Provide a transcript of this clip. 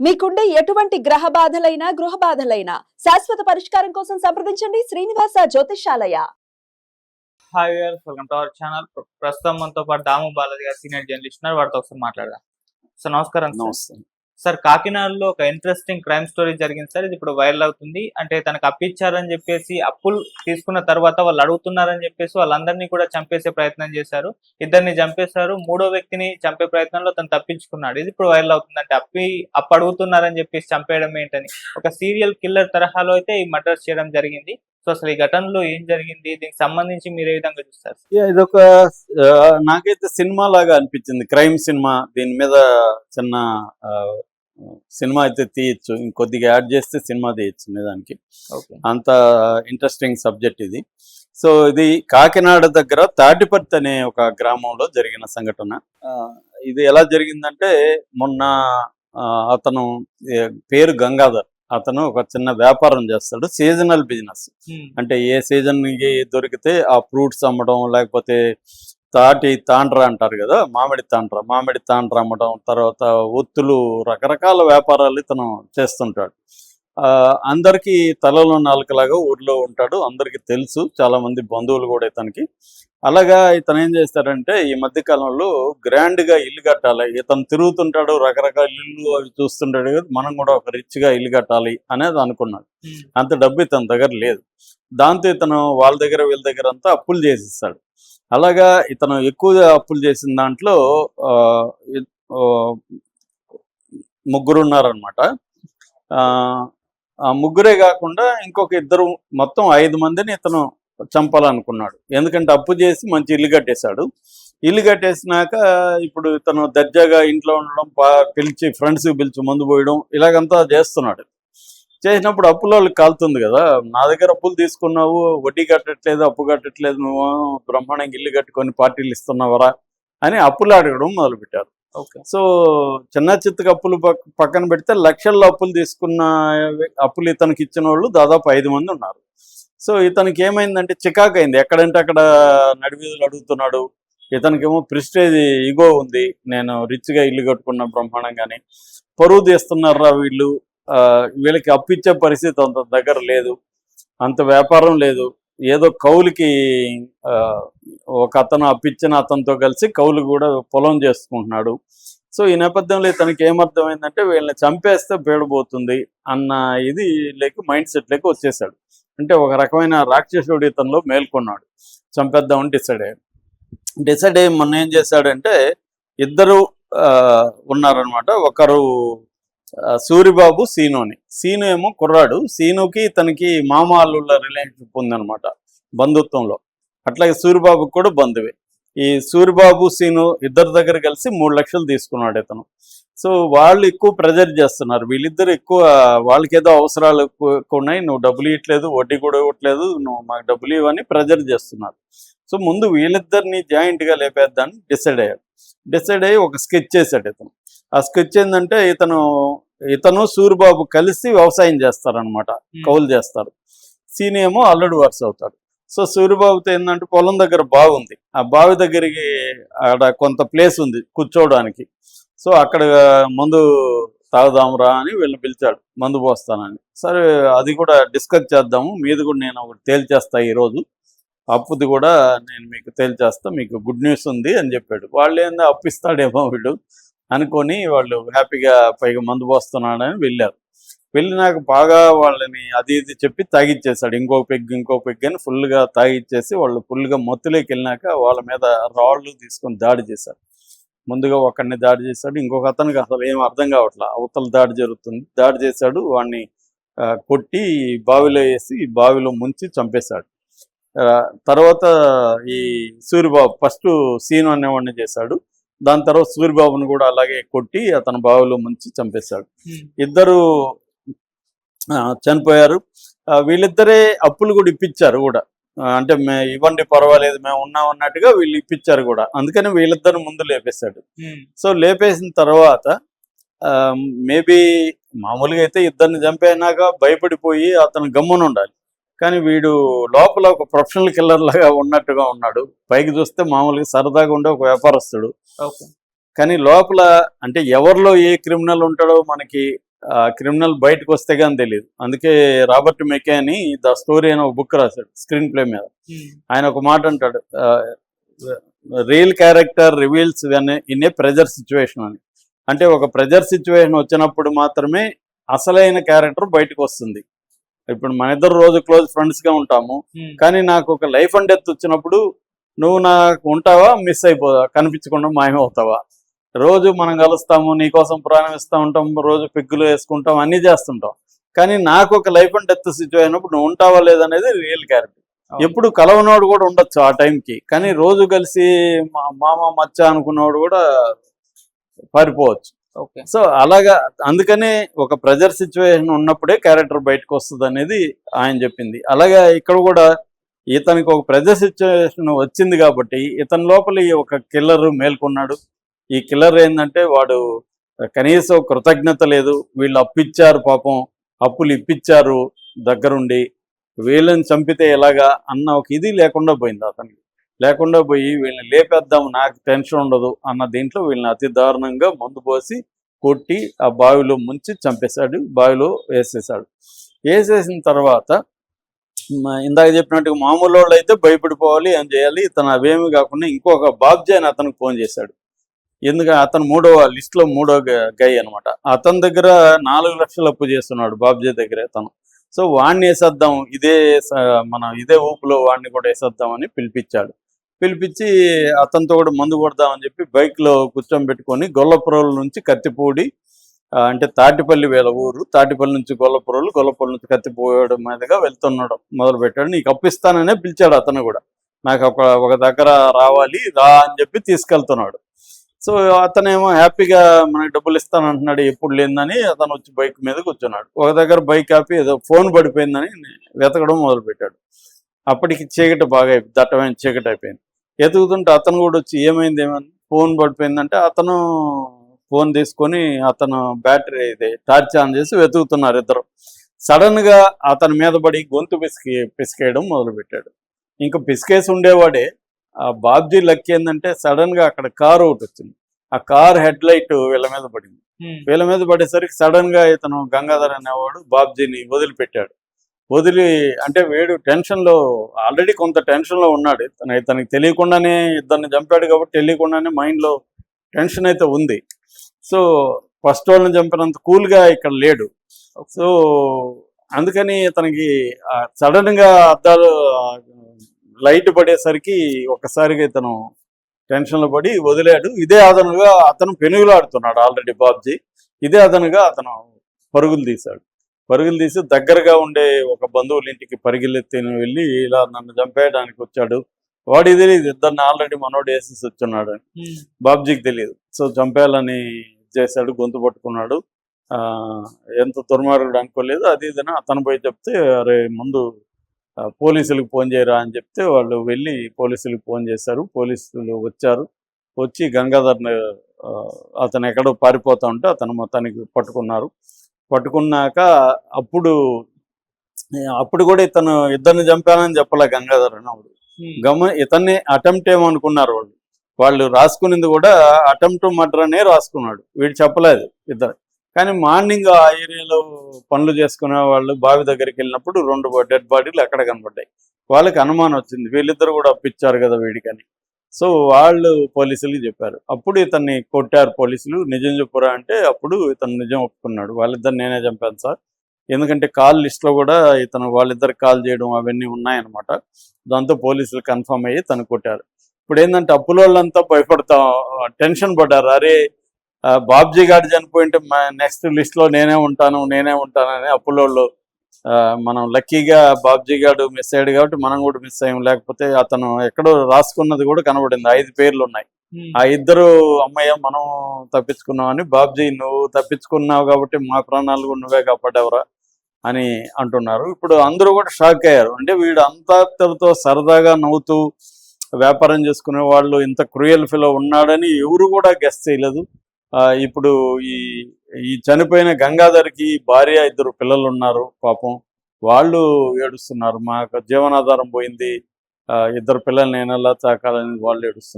మీకుండే ఎటువంటి గ్రహ బాధలైనా గృహ బాధలైనా శాశ్వత పరిష్కారం కోసం సంప్రదించండి Srinivasa Jyothishalaya hi welcome to our channel ప్రస్తుతం మనతో పాటు దాము బాలాజీ గారు సీనియర్ జర్నలిస్ట్ ఉన్నారు. వారితో ఒకసారి మాట్లాడదాం. సార్ నమస్కారం. నమస్తే. సార్ కాకినాడలో ఒక ఇంట్రెస్టింగ్ క్రైమ్ స్టోరీ జరిగింది సార్. ఇది ఇప్పుడు వైరల్ అవుతుంది. అంటే తనకు అప్పిచ్చారని చెప్పేసి అప్పులు తీసుకున్న తర్వాత వాళ్ళు అడుగుతున్నారని చెప్పేసి వాళ్ళందరినీ కూడా చంపేసే ప్రయత్నం చేశారు. ఇద్దరిని చంపేశారు. మూడో వ్యక్తిని చంపే ప్రయత్నంలో తను తప్పించుకున్నాడు. ఇది ఇప్పుడు వైరల్ అవుతుంది అంటే అప్పి అప్పు అడుగుతున్నారని చెప్పేసి చంపేయడం ఏంటని. ఒక సీరియల్ కిల్లర్ తరహాలో అయితే ఈ మర్డర్స్ చేయడం జరిగింది. సో అసలు ఈ ఘటనలో ఏం జరిగింది? దీనికి సంబంధించి మీరు ఏ విధంగా చూస్తారు? ఇదొక నాకైతే సినిమా లాగా అనిపించింది. క్రైమ్ సినిమా దీని మీద చిన్న ఆ, సినిమా అయితే తీయచ్చు. ఇంకొద్దిగా యాడ్ చేస్తే సినిమా తీయచ్చు నిజానికి అంత ఇంట్రెస్టింగ్ సబ్జెక్ట్ ఇది. సో ఇది కాకినాడ దగ్గర తాటిపర్తి అనే ఒక గ్రామంలో జరిగిన సంఘటన. ఇది ఎలా జరిగిందంటే మొన్న అతను పేరు గంగాధర్. అతను ఒక చిన్న వ్యాపారం చేస్తాడు సీజనల్ బిజినెస్ అంటే ఏ సీజన్ దొరికితే ఆ ఫ్రూట్స్ అమ్మడం లేకపోతే తాటి తాండ్ర అంటారు కదా మామిడి తాండ్ర. మామిడి తాండ్ర అమ్మడం తర్వాత ఒత్తులు రకరకాల వ్యాపారాలు ఇతను చేస్తుంటాడు. ఆ, అందరికీ తలలో నాలుకలాగా ఊర్లో ఉంటాడు. అందరికీ తెలుసు. చాలా మంది బంధువులు కూడా ఇతనికి. అలాగా ఇతను ఏం చేస్తాడంటే ఈ మధ్య కాలంలో గ్రాండ్గా ఇల్లు కట్టాలి. ఇతను తిరుగుతుంటాడు రకరకాల ఇల్లు అవి చూస్తుంటాడు కదా మనం కూడా ఒక రిచ్గా ఇల్లు కట్టాలి అనేది అనుకున్నాడు. అంత డబ్బు ఇతని దగ్గర లేదు. దాంతో ఇతను వాళ్ళ దగ్గర వీళ్ళ దగ్గర అంతా అప్పులు చేసిస్తాడు. అలాగా ఇతను ఎక్కువగా అప్పులు చేసిన దాంట్లో ఆ, ముగ్గురు ఉన్నారనమాట ఆ ముగ్గురే కాకుండా ఇంకొక ఇద్దరు మొత్తం ఐదు మందిని ఇతను చంపాలనుకున్నాడు. ఎందుకంటే అప్పు చేసి మంచి ఇల్లు కట్టేశాడు. ఇల్లు కట్టేసినాక ఇప్పుడు ఇతను దర్జాగా ఇంట్లో ఉండడం పిలిచి ఫ్రెండ్స్ పిలిచి ముందు పోయడం ఇలాగంతా చేస్తున్నాడు. చేసినప్పుడు అప్పుల వాళ్ళకి కాలుతుంది కదా. నా దగ్గర అప్పులు తీసుకున్నావు వడ్డీ కట్టట్లేదు అప్పు కట్టట్లేదు నువ్వు బ్రహ్మాండంగా ఇల్లు కట్టుకొని పార్టీలు ఇస్తున్నావరా అని అప్పులు అడగడం మొదలుపెట్టారు. ఓకే. సో చిన్న చిత్తక అప్పులు పక్- పక్కన పెడితే లక్షల్లో అప్పులు తీసుకున్న అప్పులు ఇతనికి ఇచ్చిన వాళ్ళు దాదాపు ఐదు మంది ఉన్నారు. సో ఇతనికి ఏమైందంటే చికాకు అయింది. ఎక్కడంటే అక్కడ నడివీధులు అడుగుతున్నాడు. ఇతనికేమో ప్రిస్టేజ్ ఇగో ఉంది. నేను రిచ్గా ఇల్లు కట్టుకున్న బ్రహ్మాండంగానే. పరువు తీస్తున్నారా వీళ్ళు? వీళ్ళకి అప్పిచ్చే పరిస్థితి అంత దగ్గర లేదు. అంత వ్యాపారం లేదు. ఏదో కౌలుకి ఆ, ఒక అతను అప్పిచ్చిన అతనితో కలిసి కౌలు కూడా పొలం చేసుకుంటున్నాడు. సో ఈ నేపథ్యంలో ఇతనికి ఏమర్థమైందంటే వీళ్ళని చంపేస్తే పేడబోతుంది అన్న ఇది లేక మైండ్ సెట్ లేక వచ్చేసాడు. అంటే ఒక రకమైన రాక్షసుడు ఇతనిలో మేల్కొన్నాడు. చంపేద్దామని డిసైడ్ అయ్యాడు. డిసైడ్ అయ్యి మొన్న ఏం చేశాడంటే ఇద్దరు ఆ, ఉన్నారనమాట ఒకరు సూరిబాబు సీనుని. సీను ఏమో కుర్రాడు. సీనుకి తనకి మామ అల్లుళ్ళ రిలేషన్షిప్ ఉందనమాట బంధుత్వంలో. అట్లాగే సూరిబాబుకి కూడా బంధువే. ఈ సూరిబాబు సీను ఇద్దరి దగ్గర కలిసి మూడు లక్షలు తీసుకున్నాడు ఇతను. సో వాళ్ళు ఎక్కువ ప్రెజర్ చేస్తున్నారు. వీళ్ళిద్దరు ఎక్కువ వాళ్ళకి ఏదో అవసరాలు ఎక్కువ ఎక్కువ ఉన్నాయి. నువ్వు డబ్బులు ఇవ్వట్లేదు వడ్డీ కూడా ఇవ్వట్లేదు నువ్వు మాకు డబ్బులు ఇవ్వని ప్రెజర్ చేస్తున్నారు. సో ముందు వీళ్ళిద్దరిని జాయింట్గా లేపేద్దాన్ని డిసైడ్ అయ్యాడు. డిసైడ్ అయ్యి ఒక స్కెచ్ చేశాడు ఇతను. ఆ స్కెచ్ ఏంటంటే ఇతను ఇతను సూరిబాబు కలిసి వ్యవసాయం చేస్తారనమాట కౌలు చేస్తారు. సీని ఏమో అల్లుడు వరుస అవుతాడు. సో సూర్యబాబుతో ఏంటంటే పొలం దగ్గర బాగుంది ఆ బావి దగ్గరికి ఆడ కొంత ప్లేస్ ఉంది కూర్చోవడానికి. సో అక్కడ మందు తాగుదాంరా అని వీళ్ళని పిలిచాడు మందు పోస్తానని. సరే అది కూడా డిస్కస్ చేద్దాము మీది కూడా నేను ఒకటి తేల్చేస్తా ఈరోజు. అప్పుది కూడా నేను మీకు తేల్చేస్తా మీకు గుడ్ న్యూస్ ఉంది అని చెప్పాడు. వాళ్ళు ఏందో అప్పిస్తాడేమో వీడు అనుకొని వాళ్ళు హ్యాపీగా పైగా మందు పోస్తున్నాడని వెళ్ళారు. వెళ్ళినాక బాగా వాళ్ళని అది ఇది చెప్పి తాగిచ్చేసాడు ఇంకో పెగ్ ఇంకో పెగ్ అని ఫుల్గా తాగిచ్చేసి వాళ్ళు ఫుల్గా మొత్తులోకి వెళ్ళినాక వాళ్ళ మీద రాళ్ళు తీసుకొని దాడి చేశారు. ముందుగా ఒకరిని దాడి చేశాడు ఇంకొక అతనికి అసలు ఏం అర్థం కావట్లా. అవతల దాడి జరుగుతుంది. దాడి చేశాడు వాడిని కొట్టి బావిలో వేసి బావిలో ముంచి చంపేశాడు. తర్వాత ఈ సూర్యబాబు ఫస్ట్ సీను అనేవాడిని చేశాడు. దాని తర్వాత సూర్యబాబుని కూడా అలాగే కొట్టి అతను బావిలో ముంచి చంపేశాడు. ఇద్దరు చనిపోయారు. వీళ్ళిద్దరే అప్పులు కూడా ఇప్పించారు కూడా. అంటే మే ఇవ్వండి పర్వాలేదు మేము ఉన్నాం అన్నట్టుగా వీళ్ళు ఇప్పించారు కూడా. అందుకని వీళ్ళిద్దరు ముందు లేపేశాడు. సో లేపేసిన తర్వాత మేబీ మామూలుగా అయితే ఇద్దరిని చంపేనాక భయపడిపోయి అతను గమ్మున ఉండాలి కానీ వీడు లోపల ఒక ప్రొఫెషనల్ కిల్లర్ లాగా ఉన్నట్టుగా ఉన్నాడు. పైకి చూస్తే మామూలుగా సరదాగా ఉండే ఒక వ్యాపారస్తుడు. కానీ లోపల అంటే ఎవరిలో ఏ క్రిమినల్ ఉంటాడో మనకి క్రిమినల్ బయటకు వస్తే కానీ తెలియదు అందుకే రాబర్ట్ మెకే అని ద స్టోరీ అని ఒక బుక్ రాశాడు స్క్రీన్ ప్లే మీద. ఆయన ఒక మాట అంటాడు real character reveals in a pressure situation అని. అంటే ఒక ప్రెజర్ సిచ్యువేషన్ వచ్చినప్పుడు మాత్రమే అసలైన క్యారెక్టర్ బయటకు వస్తుంది. ఇప్పుడు మన ఇద్దరు రోజు క్లోజ్ ఫ్రెండ్స్గా ఉంటాము. కానీ నాకు ఒక లైఫ్ అండ్ డెత్ వచ్చినప్పుడు నువ్వు నాకు ఉంటావా మిస్ అయిపోవా కనిపించకుండా మాయమవుతావా రోజు మనం కలుస్తాము నీకోసం ప్రాణం ఇస్తా ఉంటాం రోజు పిగ్గులు వేసుకుంటాం అన్ని చేస్తుంటాం. కానీ నాకు ఒక లైఫ్ అండ్ డెత్ సిచ్యువేషన్ అయినప్పుడు నువ్వు ఉంటావా లేదనేది రియల్ క్యారెక్టర్. ఎప్పుడు కలవనోడు కూడా ఉండొచ్చు ఆ టైంకి కానీ రోజు కలిసి మా- మామ మచ్చ అనుకున్నవాడు కూడా పారిపోవచ్చు. సో అలాగా అందుకనే ఒక ప్రెజర్ సిచ్యువేషన్ ఉన్నప్పుడే క్యారెక్టర్ బయటకు వస్తుంది అనేది ఆయన చెప్పింది. అలాగే ఇక్కడ కూడా ఇతనికి ఒక ప్రెజర్ సిచ్యువేషన్ వచ్చింది కాబట్టి ఇతని లోపల ఒక కిల్లర్ మేల్కొన్నాడు. ఈ కిల్లర్ ఏంటంటే వాడు కనీసం కృతజ్ఞత లేదు వీళ్ళు అప్పిచ్చారు పాపం అప్పులు ఇప్పించారు దగ్గరుండి వీళ్ళని చంపితే ఎలాగా అన్న ఒక ఇది లేకుండా పోయింది అతనికి. లేకుండా పోయి వీళ్ళని లేపేద్దాం నాకు టెన్షన్ ఉండదు అన్న దీంట్లో వీళ్ళని అతి దారుణంగా మందు పోసి కొట్టి ఆ బావిలో ముంచి చంపేశాడు బావిలో వేసేసాడు వేసేసిన తర్వాత ఇందాక చెప్పినట్టుగా మామూలు వాళ్ళు అయితే భయపడిపోవాలి ఏం చేయాలి? ఇతను అవేమి కాకుండా ఇంకొక బాబ్జీ అని అతనికి ఫోన్ చేశాడు. ఎందుకంటే అతను మూడవ లిస్ట్లో మూడో గై అనమాట అతని దగ్గర నాలుగు లక్షలు అప్పు చేస్తున్నాడు బాబ్జీ దగ్గర అతను. సో వాడిని వేసేద్దాం ఇదే మన ఇదే ఊపులో వాడిని కూడా వేసేద్దాం అని పిలిపించాడు. పిలిపించి అతనితో కూడా మందు కొడదామని చెప్పి బైక్లో కూర్చోబెట్టుకొని గొల్లపురం నుంచి కత్తిపూడి అంటే తాటిపల్లి వేల ఊరు తాటిపల్లి నుంచి గొల్లపురోలు గొల్లపురం నుంచి కత్తిపోయడం మీదుగా వెళ్తున్నాడు మొదలు పెట్టాడు నీకు అప్పిస్తాననే పిలిచాడు అతను కూడా. నాకు ఒక ఒక దగ్గర రావాలి రా అని చెప్పి తీసుకెళ్తున్నాడు. సో అతనేమో హ్యాపీగా మనకి డబ్బులు ఇస్తానంటున్నాడు ఎప్పుడు లేదని అతను వచ్చి బైక్ మీద కూర్చున్నాడు. ఒక దగ్గర బైక్ ఆపి ఏదో ఫోన్ పడిపోయిందని వెతకడం మొదలు పెట్టాడు అప్పటికి చీకటి బాగా దట్టమైన చీకటి అయిపోయింది. ఎతుకుతుంటే అతను కూడా వచ్చి ఏమైంది ఏమని? ఫోన్ పడిపోయిందంటే అతను ఫోన్ తీసుకొని అతను బ్యాటరీ ఇది టార్చ్ ఆన్ చేసి వెతుకుతున్నారు ఇద్దరు. సడన్గా అతని మీద పడి గొంతు పిసికి పిసికేయడం మొదలు పెట్టాడు ఇంకా పిసికేసి ఉండేవాడే. ఆ బాబ్జీ లక్ ఏంటంటే సడన్గా అక్కడ కారు ఒకటి వచ్చింది. ఆ కార్ హెడ్ లైట్ వీళ్ళ మీద పడింది. వీళ్ళ మీద పడేసరికి సడన్గా ఇతను గంగాధర్ అనేవాడు బాబ్జీని వదిలిపెట్టాడు. వదిలి అంటే వేడు టెన్షన్లో ఆల్రెడీ కొంత టెన్షన్లో ఉన్నాడు. తన తనకి తెలియకుండానే ఇద్దరిని చంపాడు కాబట్టి తెలియకుండానే మైండ్లో టెన్షన్ అయితే ఉంది. సో ఫస్ట్ వాళ్ళని చంపినంత కూల్గా ఇక్కడ లేడు. సో అందుకని అతనికి సడన్గా అద్దాలు లైట్ పడేసరికి ఒక్కసారిగా ఇతను టెన్షన్లో పడి వదిలాడు. ఇదే అదనుగా అతను పెనుగులాడుతున్నాడు ఆల్రెడీ బాబ్జీ. ఇదే అదనుగా అతను పరుగులు తీశాడు. పరుగులు తీసి దగ్గరగా ఉండే ఒక బంధువుల ఇంటికి పరిగెత్తి వెళ్ళి ఇలా నన్ను చంపేయడానికి వచ్చాడు. వాడి తెలియదు ఇద్దరిని ఆల్రెడీ మనోడు వేసేసి వచ్చున్నాడు. అని బాబ్జీకి తెలియదు సో చంపేయాలని చేశాడు గొంతు పట్టుకున్నాడు. ఆ ఎంత దుర్మార్గుడు అనుకోలేదు. అది ఇదని అతను పోయి చెప్తే అరే ముందు పోలీసులకు ఫోన్ చేయరా అని చెప్తే వాళ్ళు వెళ్ళి పోలీసులకు ఫోన్ చేశారు. పోలీసులు వచ్చారు. వచ్చి గంగాధర్ని అతను ఎక్కడో పారిపోతా ఉంటే అతను మొత్తానికి పట్టుకున్నారు. పట్టుకున్నాక అప్పుడు అప్పుడు కూడా ఇతను ఇద్దరిని చంపానని చెప్పలే గంగాధర్ అన్నప్పుడు గమ ఇతన్ని అటెంప్ట్ ఏమనుకున్నారు వాళ్ళు? వాళ్ళు రాసుకునేది కూడా అటెంప్ట్ మర్డర్ అనే రాసుకున్నాడు. వీడు చెప్పలేదు ఇద్దరు. కానీ మార్నింగ్ ఆ ఏరియాలో పనులు చేసుకునే వాళ్ళు బావి దగ్గరికి వెళ్ళినప్పుడు రెండు డెడ్ బాడీలు అక్కడ కనబడ్డాయి. వాళ్ళకి అనుమానం వచ్చింది. వీళ్ళిద్దరు కూడా అప్పిచ్చారు కదా వీడికని. సో వాళ్ళు పోలీసులకి చెప్పారు. అప్పుడు ఇతన్ని కొట్టారు పోలీసులు. నిజం చెప్పురా అంటే అప్పుడు ఇతను నిజం ఒప్పుకున్నాడు. వాళ్ళిద్దరు నేనే చంపాను సార్. ఎందుకంటే కాల్ లిస్ట్లో కూడా ఇతను వాళ్ళిద్దరు కాల్ చేయడం అవన్నీ ఉన్నాయన్నమాట. దాంతో పోలీసులు కన్ఫర్మ్ అయ్యి తను కొట్టారు. ఇప్పుడు ఏంటంటే అప్పుల వాళ్ళంతా భయపడతాం టెన్షన్ పడ్డారు. అరే బాబ్జీ గారు చనిపోయింటే నెక్స్ట్ లిస్ట్లో నేనే ఉంటాను నేనే ఉంటానని అప్పులోళ్ళు మనం లక్కీగా బాబ్జీ గారు మిస్ అయ్యాడు కాబట్టి మనం కూడా మిస్ అయ్యాం. లేకపోతే అతను ఎక్కడో రాసుకున్నది కూడా కనబడింది. ఐదు పేర్లు ఉన్నాయి. ఆ ఇద్దరు అమ్మయ్య మనం తప్పించుకున్నాం అని బాబ్జీ నువ్వు తప్పించుకున్నావు కాబట్టి మా ప్రాణాలు కూడా నువ్వే కాపాడావురా అని అంటున్నారు. ఇప్పుడు అందరూ కూడా షాక్ అయ్యారు. అంటే వీడు అంతాతో సరదాగా నవ్వుతూ వ్యాపారం చేసుకునే వాళ్ళు ఇంత క్రూయల్ ఫిలో ఉన్నాడని ఎవరు కూడా గెస్ట్ చేయలేదు. ఇప్పుడు ఈ ఈ చనిపోయిన గంగాధర్కి భార్య ఇద్దరు పిల్లలు ఉన్నారు పాపం. వాళ్ళు ఏడుస్తున్నారు. మాకు జీవనాధారం పోయింది. ఆ, ఇద్దరు పిల్లల్ని నేను ఎలా తాకాలని వాళ్ళు ఏడుస్తున్నారు.